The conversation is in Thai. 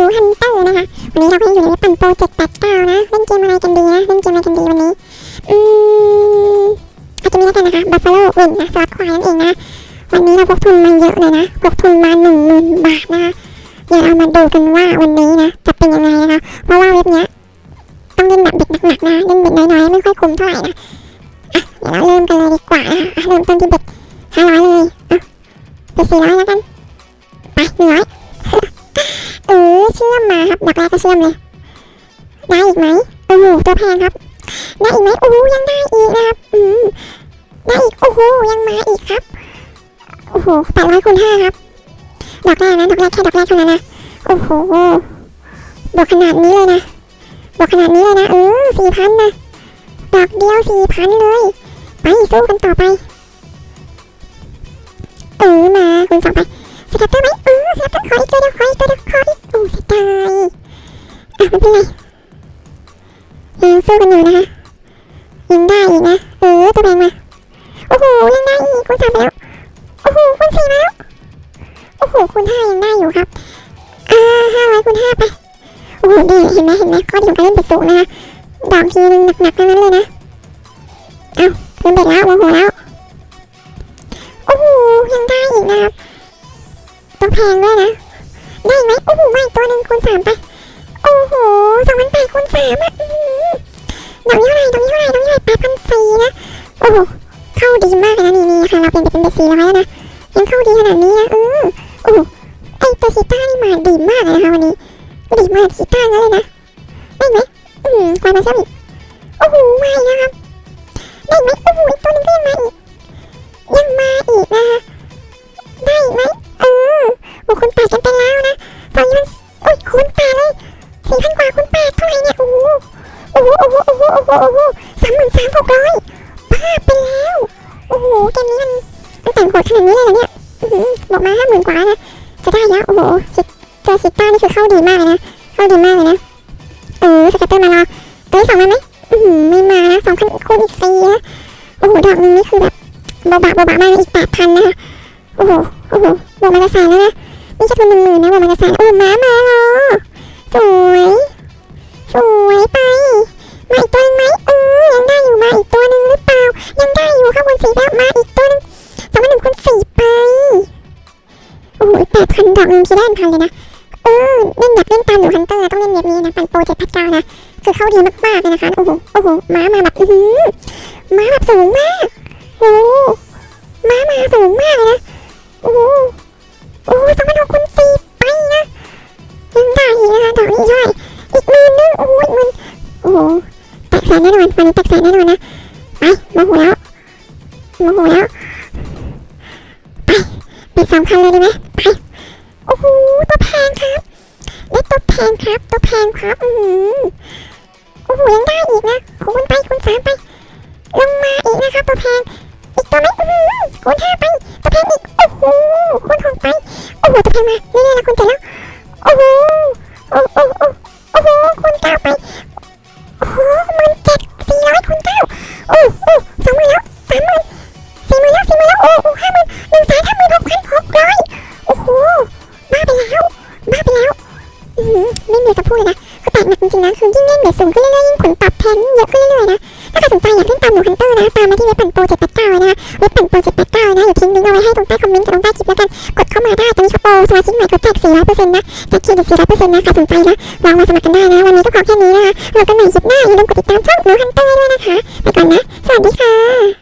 องหนูฮันเตอร์นะคะ วันนี้เราก็ยังอยู่ในปั่นโปรเจกต์แปดเก้านะ เล่นเกมอะไรกันดีนะ เล่นเกมอะไรกันดีวันนี้ อืมอาจจะมีแล้วกันนะคะบัฟฟาโลวินนะสวัสดควายนั่นเองนะ วันนี้เราพกทุนมาเยอะเลยนะพกทุนมาหนึ่งหมื่นบาทนะคะเดี๋ยวเรามาดูกันว่าวันนี้นะ จะเป็นยังไงนะคะ เพราะว่าเว็บเนี้ยต้องเล่นแบบเบ็ดหนักๆนะ เล่นเบ็ดน้อยๆไม่ค่อยคุ้มเท่าไหร่นะ อะ เดี๋ยวเราเริ่มกันเลยดีกว่านะคะอะเริ่มต้นที่เบ็ดห้าร้อยเลยอะไปสี่ร้อยแล้วกัน ไปหนึ่งร้อย เชื่อมมาครับดักแรกก็เชื่อมเลยได้อีกไหมโอ้โหตัวแพงครับ ได้อีกไหมโอ้ยังได้อีกนะครับอืมได้อีกโอ้โหยังมาอีกครับโอ้โหแปดร้อยคูณห้าครับดอกแรกนะดอกแรกแค่ดอกแรกเท่านั้นนะโอ้โหบวกขนาดนี้เลยนะบวกขนาดนี้เลยนะเออสี่พันนะดอกเดียวสี่พันเลย ไปสู้กันต่อไปเออมาคุณสองไปสกัดเตอร์ไหมเออสกัดเตอร์ขออีกตัวเดียวขออีกตัวเดียว ตัวแพงมาโอ้โหยังได้อีกคุณสามไปแล้วโอ้โหคุณสี่มาแล้วโอ้โหคุณห้ายังได้อยู่ครับอ่าห้าร้อยคุณห้าไปโอ้โหดีเห็นไหมเห็นไหมข้อดีของการเล่นเป็ดสูงนะคะดอกทีนึงหนักๆทั้งนั้นเลยนะเอ้าเพิ่มเบ็ดแล้วโมโหแล้วโอ้โหยังได้อีกนะครับตัวแพงด้วยนะได้ไหมโอ้โหไม่ตัวหนึ่งคูณสามไปโอ้โหสองพันแปดคูณสามอะดอกนี้เท่าไหร่ดอกนี้เท่าไหร่ดอกนี้เท่าไหร่แปดพันสี่นะ อ้โหเข้าดีมากเลยนะนี่นี่ค่ะเราเป็นเป็นเบสสี่ร้อยแล้วนะยังเข้าดีขนาดนี้นะเออโอ้โหไอตัวชีต้านี่มาดีมากเลยนะคะวันนี้ดีมากชีต้าเลยนะได้ไหมอืมควายมาเชื่อมอีกโอ้โหมาอีกนะครับได้ไหมโอ้โหอีกตัวหนึงก็ยังมาอีกยังมาอีกนะคะได้ไหมเออโอ้คุณแปดกันไปแล้วนะตอนนี้มันโอ้ยคุณแปดเลยสี่พันกว่าคุณแปดเท่าไหร่เนี่ยโอ้โหโอ้โหโอ้โหโอ้โหโอ้โหสามหมื่นสามหกร้อย บ้าไปแล้ว โอ้โหเกมนี้มันมันแต่งโหดขนาดนี้เลยเหรอเนี่ยบอกมาห้าหมื่นกว่านะ จะได้แล้ว โอ้โหซิตัวซิต้านี่คือเข้าดีมากเลยนะ เข้าดีมากเลยนะ เออสกัตเตอร์มารอตัวที่สองมาไหมอือหือไม่มานะสองพันคูณอีกสี่นะ โอ้โหดอกนึงนี่คือแบบเบาๆเบาๆมากอีกแปดพันนะคะ โอ้โห โอ้โหบวกมากระแสแล้วนะ นี่แค่ทุนหนึ่งหมื่นนะบวกมากระแสโอ้ม้ามา แล้ว มาอีกตัวหนึงสองพันหนึ่งคูณสี่ไป โอ้โหแปดพันดอกหนึงที่ได้เป็นพันเลยนะ เออเล่นอยากเล่นตามหนูฮันเตอร์ต้องเล่นแบบนี้นะ ปั่นโปรเจ็ดพันเก้านะ คือเข้าดีมากๆเลยนะคะ โอ้โห โอ้โห ม้ามาแบบ อือหือม้าแบบสูงมากโอ้ม้ามาสูงมากเลยนะ โอ้โอ้สองพันหกคูณสี่ไปนะ ยังได้อีกนะคะดอกนี้เท่าไหร่อีกหมื่นนึงโอ้โหมื่นโอ้โหแตกแสนแน่นอนวันนี้แตกแสนแน่นอนนะ ไปโมโหแล้ว โมโหแล้ว ไปปิดสามพันเลยดีไหมไป โอ้โห ตัวแพงครับได้ตัวแพงครับ ตัวแพงครับอือหือโอ้โห ยังได้อีกนะ คูณไป คูณสามไป ลงมาอีกนะครับ ตัวแพง อีกตัวไหมอือหือคูณห้าไป ตัวแพงอีก โอ้โห คูณหกไป โอ้โห ตัวแพงมาเรื่อยๆนะคูณเจ็ดแล้ว ไม่มีจะพูดเลยนะคือแตกหนักจริงๆนะคือยิ่งเล่นเบ็ดสูงขึ้นเรื่อยๆยิ่งผลตอบแทนยิ่งเยอะขึ้นเรื่อยๆนะถ้าใครสนใจอยากเล่นตามหนูฮันเตอร์นะตามมาที่เว็บปั่นโปร789เก้าเลยนะคะเว็บปั่นโปร789นะอยู่ทิ้งลิงก์เอาไว้ให้ตรงใต้คอมเมนต์กับตรงใต้คลิปแล้วกันกดเข้ามาได้ตอนนี้ช็อปโปรสมาชิกใหม่เขาแจก400%นต์นะแจกเครดิต400%นะใครสนใจนะลองมาสมัครกันได้นะวันนี้ก็ขอแค่นี้นะคะเรากันใหม่คลิปหน้าอย่าลืมกดติดตามช่องหนูฮันเตอร์ด้วยนะคะไปก่อนนะสวัสดีค่ะ